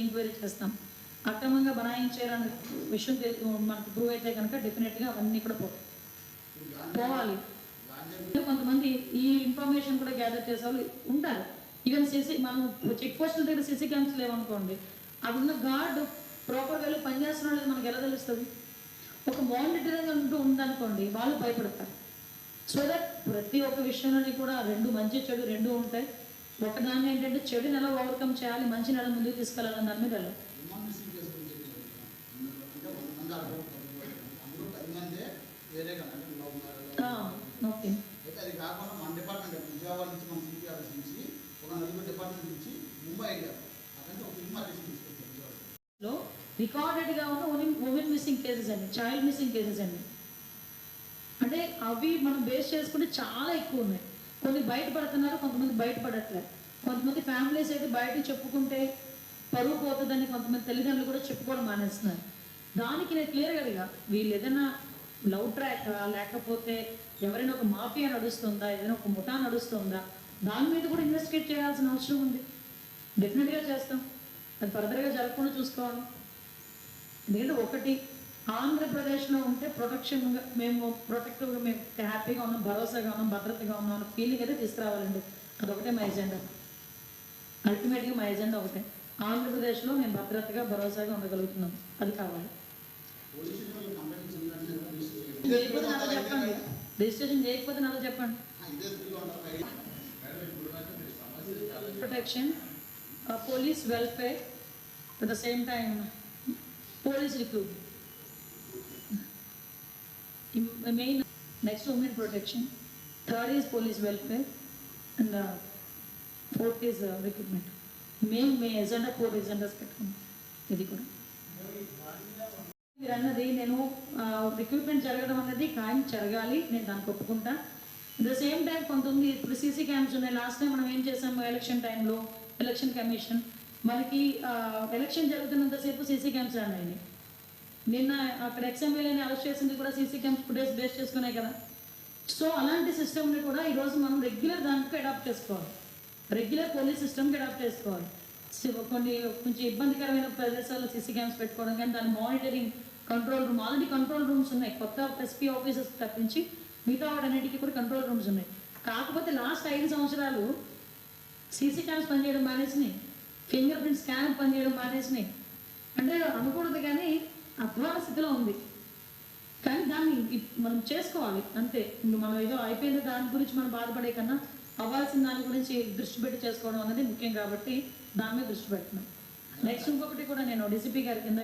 Enquiry చేస్తాం అక్రమంగా బనాయించారని విషయం మనకు ప్రూవ్ అయితే కనుక డెఫినెట్గా అవన్నీ కూడా పోవాలి. పోవాలి కొంతమంది ఈ ఇన్ఫర్మేషన్ కూడా గ్యాదర్ చేసే వాళ్ళు ఉంటారు. ఈవెన్ సిసి మనం చెక్ పోస్టుల దగ్గర సిసి క్యామ్స్ లేవనుకోండి అక్కడ ఉన్న గార్డ్ ప్రాపర్గా పనిచేస్తున్నా లేదు మనకు ఎలా తెలుస్తుంది? ఒక మానిటరింగ్ అంటూ ఉందనుకోండి వాళ్ళు భయపడతారు. సో దట్ ప్రతి ఒక్క విషయంలోని కూడా రెండు మంచి చెడు రెండు ఉంటాయి. ఒకదాన్ని ఏంటంటే చెడుని ఎలా ఓవర్కమ్ చేయాలి మంచి నెల ముందుకు తీసుకెళ్ళాలని దాని మీద ఓకే. అది కాకుండా మన డిపార్ట్మెంట్ విజయవాడ నుంచి మన సిపి ఆఫీస్ నుంచి ఒక నలుగురు డిపార్ట్మెంట్ నుంచి ముంబై వెళ్ళారు. అక్కడి ఒక ఫిల్మ్ ఆర్టిస్ట్ తీసుకొచ్చారు. విజయవాడ లో రికార్డెడ్గా ఉన్న ఉమెన్ ఉమెన్ మిస్సింగ్ కేసెస్ అండి చైల్డ్ మిస్సింగ్ కేసెస్ అండి. అంటే అవి మనం బేస్ చేసుకుంటే చాలా ఎక్కువ ఉన్నాయి. కొన్ని బయటపడుతున్నారు కొంతమంది బయటపడట్లేదు. కొంతమంది ఫ్యామిలీస్ అయితే బయట చెప్పుకుంటే పరువు పోతుందని కొంతమంది తల్లిదండ్రులు కూడా చెప్పుకోవడం మానేస్తున్నారు. దానికి నేను క్లియర్గా అడిగా వీళ్ళు ఏదైనా లవ్ ట్రాక్ లేకపోతే ఎవరైనా ఒక మాఫియా నడుస్తుందా ఏదైనా ఒక ముఠా నడుస్తుందా దాని మీద కూడా ఇన్వెస్టిగేట్ చేయాల్సిన అవసరం ఉంది. డెఫినెట్గా చేస్తాం. అది ఫర్దర్గా జరగకుండా చూసుకోవాలి. ఎందుకంటే ఒకటి ఆంధ్రప్రదేశ్లో ఉంటే ప్రొటెక్షన్గా మేము ప్రొటెక్టివ్గా మేము హ్యాపీగా ఉన్నాం భరోసాగా ఉన్నాం భద్రతగా ఉన్నాం అన్న ఫీలింగ్ అయితే తీసుకురావాలండి. అదొకటే మా ఎజెండా. అల్టిమేట్గా మా ఎజెండా ఒకటే. ఆంధ్రప్రదేశ్లో మేము భద్రతగా భరోసాగా ఉండగలుగుతున్నాం. అది కావాలి. చెప్పండి రిజిస్ట్రేషన్ చేయకపోతే నాతో చెప్పండి. Protection police welfare at the same time at the same time, police recruit. Im- uh, Main, next women protection, third is police మే ఎజెండా ఫోర్ ఎజెండాస్ పెట్టుకున్నాం. ఇది కూడా. మీరు అన్నది నేను రిక్రూట్మెంట్ జరగడం అన్నది ఖాయం జరగాలి నేను దానికి ఒప్పుకుంటా. ద సేమ్ టైం కొంత ఉంది ఇప్పుడు సీసీ క్యామ్స్ ఉన్నాయి. లాస్ట్ టైం మనం ఏం చేసాము ఎలక్షన్ టైంలో ఎలక్షన్ కమిషన్. మనకి ఎలక్షన్ జరుగుతున్నంతసేపు సీసీ క్యామ్స్ రన్ నిన్న అక్కడ ఎక్స్ఎంఎల్ఏని అరెస్ట్ చేసింది కూడా సీసీ క్యామ్స్ ఫుటేజ్ బేస్ చేసుకునే కదా. సో అలాంటి సిస్టమ్ని కూడా ఈరోజు మనం రెగ్యులర్ దానికి అడాప్ట్ చేసుకోవాలి. రెగ్యులర్ పోలీస్ సిస్టమ్కి అడాప్ట్ చేసుకోవాలి. కొన్ని కొంచెం ఇబ్బందికరమైన ప్రదేశాల్లో సీసీ క్యామ్స్ పెట్టుకోవడం కానీ దాని monitoring control room already control rooms ఉన్నాయి. కొత్త ఎస్పీ ఆఫీసర్స్ తప్పించి మిగతా వాటన్నిటికీ కూడా కంట్రోల్ రూమ్స్ ఉన్నాయి. కాకపోతే లాస్ట్ ఐదు సంవత్సరాలు సీసీ క్యామ్స్ పనిచేయడం మానేసినాయి. ఫింగర్ ప్రింట్ స్కాన్ పనిచేయడం మానేసినాయి. అంటే అనకూడదు కానీ అధ్వాన స్థితిలో ఉంది. కానీ దాన్ని మనం చేసుకోవాలి అంతే. మనం ఏదో అయిపోయిన దాని గురించి మనం బాధపడే కన్నా అవ్వాల్సిన దాని గురించి దృష్టి పెట్టి చేసుకోవడం అనేది ముఖ్యం కాబట్టి దాని మీద దృష్టి పెట్టినాం. నెక్స్ట్ ఇంకొకటి కూడా నేను డీసీపీ గారి కింద